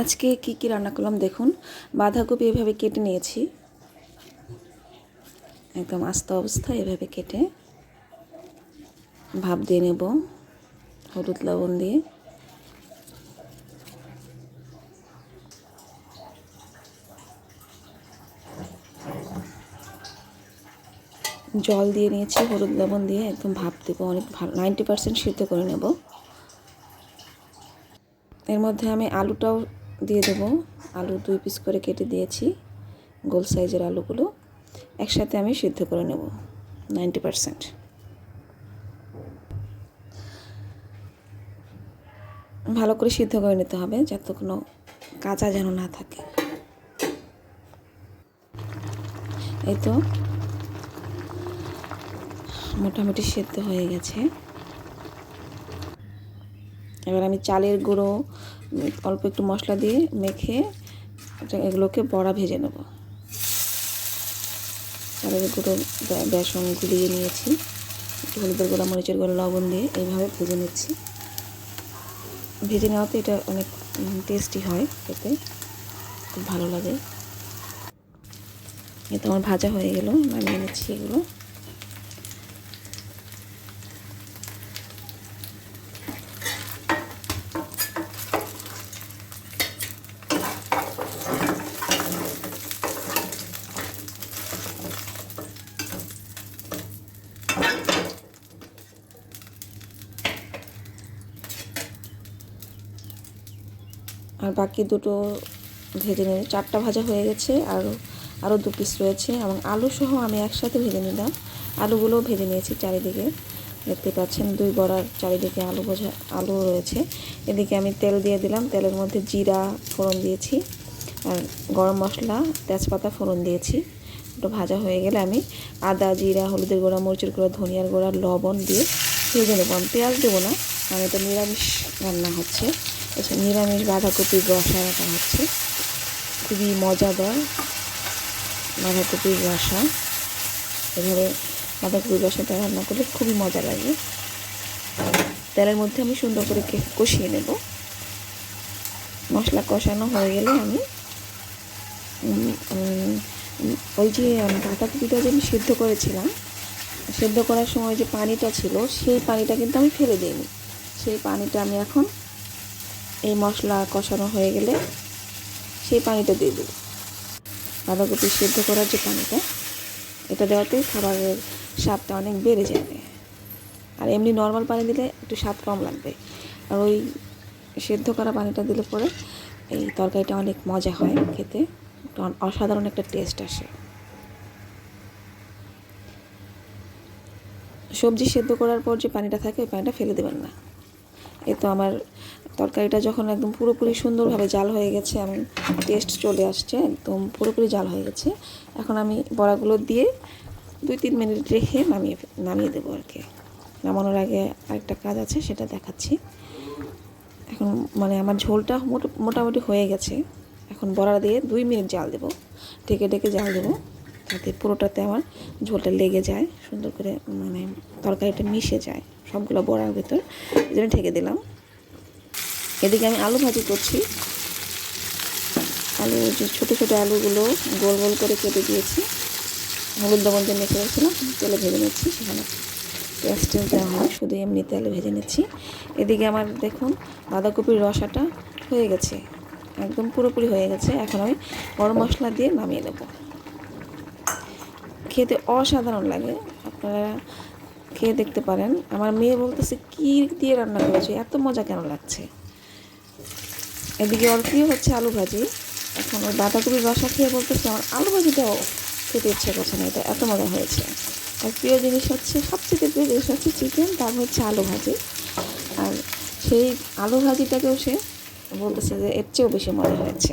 আজকে কি কি রান্না করলাম দেখুন। বাঁধাকপি এভাবে কেটে নিয়েছি। একদম আস্ত অবস্থা এভাবে কেটে ভাপ দিয়ে নেব, হলুদ লবণ দিয়ে। জল দিয়ে নিয়েছি, হলুদ লবণ দিয়ে একদম ভাপ দেবো, অনেক ভালো নাইনটি পার্সেন্ট সিদ্ধ করে নেব। এর মধ্যে আমি আলুটাও দিয়ে দেবো। আলু দুই পিস করে কেটে দিয়েছি, গোল সাইজের আলুগুলো। একসাথে আমি সিদ্ধ করে নেব নাইনটি পারসেন্ট ভালো করে সিদ্ধ করে নিতে হবে, যাতে কোনো কাঁচা যেন না থাকে। এই তো, মোটামুটি সেদ্ধ হয়ে গেছে। এবার আমি চালের গুঁড়ো, অল্প একটু মশলা দিয়ে মেখে এগুলোকে বড়া ভেজে নেব। চালের গুঁড়ো বেসন গুলিয়ে নিয়েছি। একটু হলুদের গুঁড়া, মরিচের গুঁড়ো, লবণ দিয়ে এইভাবে ভেজে নিচ্ছি। ভেজে নেওয়াতে এটা অনেক টেস্টি হয় খেতে। খুব ভালো লাগে। এটা আমার ভাজা হয়ে গেল। নামিয়ে নিচ্ছি এগুলো। আর বাকি দুটো ভেজে নিয়ে চারটা ভাজা হয়ে গেছে, আর আরও দু পিস রয়েছে। এবং আলু সহ আমি একসাথে ভেজে নিলাম। আলুগুলোও ভেজে নিয়েছি চারিদিকে। দেখতে পাচ্ছেন দুই বড়ার চারিদিকে আলু বোঝা, আলু রয়েছে। এদিকে আমি তেল দিয়ে দিলাম। তেলের মধ্যে জিরা ফোড়ন দিয়েছি। আর গরম মশলা, তেজপাতা ফোড়ন দিয়েছি। একটু ভাজা হয়ে গেলে আমি আদা, জিরা, হলুদের গুঁড়া, মরিচের গুঁড়া, ধনিয়ার গুঁড়া, লবণ দিয়ে ভেজে নেব। আমি পেঁয়াজ দেবো না, কারণ এটা নিরামিষ রান্না হচ্ছে। আচ্ছা নিরামিষ বাঁধাকপির রসা রাখা হচ্ছে। খুবই মজাদার বাঁধাকপির রসা এভাবে বাঁধাকপির রসাটা রান্না করলে খুবই মজা লাগে। তেলের মধ্যে আমি সুন্দর করে কষিয়ে নেব। মশলা কষানো হয়ে গেলে আমি ওই যে বাঁধাকপিটা যে আমি সিদ্ধ করেছিলাম, সেদ্ধ করার সময় যে পানিটা ছিল, সেই পানিটা কিন্তু আমি ফেলে দিইনি। সেই পানিটা আমি এখন মশলা কষানো হয়ে গেলে সেই পানিটা দিয়ে দেবো। বাঁধাকপি সেদ্ধ করার যে পানিটা, এটা দেওয়াতে খাবারের স্বাদটা অনেক বেড়ে যাবে। আর এমনি নর্মাল পানি দিলে একটু স্বাদ কম লাগবে। আর ওই সেদ্ধ করা পানিটা দিলে পরে এই তরকারিটা অনেক মজা হয় খেতে অসাধারণ একটা টেস্ট আসে। সবজি সেদ্ধ করার পর যে পানিটা থাকে, ওই পানিটা ফেলে দেবেন না। এ তো আমার তরকারিটা যখন একদম পুরোপুরি সুন্দরভাবে জাল হয়ে গেছে, আমি টেস্ট চলে আসছে, একদম পুরোপুরি জাল হয়ে গেছে। এখন আমি বড়াগুলো দিয়ে দুই তিন মিনিট রেখে নামিয়ে নামিয়ে দেবো আর কি। নামানোর আগে আরেকটা কাজ আছে, সেটা দেখাচ্ছি। এখন মানে আমার ঝোলটা মোটামুটি হয়ে গেছে। এখন বড়া দিয়ে দুই মিনিট জাল দেবো। ঢেকে ঢেকে জাল দেবো যাতে পুরোটাতে আমার ঝোলটা লেগে যায়, সুন্দর করে মানে তরকারিটা মিশে যায়, সবগুলো বড়ার ভেতর। এই জন্য ঢেকে দিলাম। এদিকে আমি আলু ভাজি করছি। আলু যে ছোটো ছোটো আলুগুলো গোল গোল করে কেটে দিয়েছি। হলুদ লবণ দিয়ে মেখে রেখেছিলাম, তেলে ভেজে নিচ্ছি সেখানে। পেঁয়াজ দেওয়া হয় শুধু এমনি তেলে ভেজে নিচ্ছি। এদিকে আমার দেখুন, বাঁধাকপির রসাটা হয়ে গেছে, একদম পুরোপুরি হয়ে গেছে। এখন আমি গরম মশলা দিয়ে নামিয়ে দেবো খেতে অসাধারণ লাগে, আপনারা খেয়ে দেখতে পারেন। আমার মেয়ে বলতেছে, কী দিয়ে রান্না করেছে? এত মজা কেন লাগছে? এদিকে ওর প্রিয় হচ্ছে আলু ভাজি। এখন ওই বাঁধাকপির রসা খেয়ে বলতেছে, আমার আলু ভাজিটাও খেতে ইচ্ছে করছে না, এটা এত মজা হয়েছে। আর প্রিয় জিনিস হচ্ছে, সবচেয়ে প্রিয় জিনিস হচ্ছে চিকেন তার হচ্ছে আলু ভাজি। আর সেই আলু ভাজিটাকেও সে বলতেছে যে, এর চেয়েও বেশি মজা হয়েছে।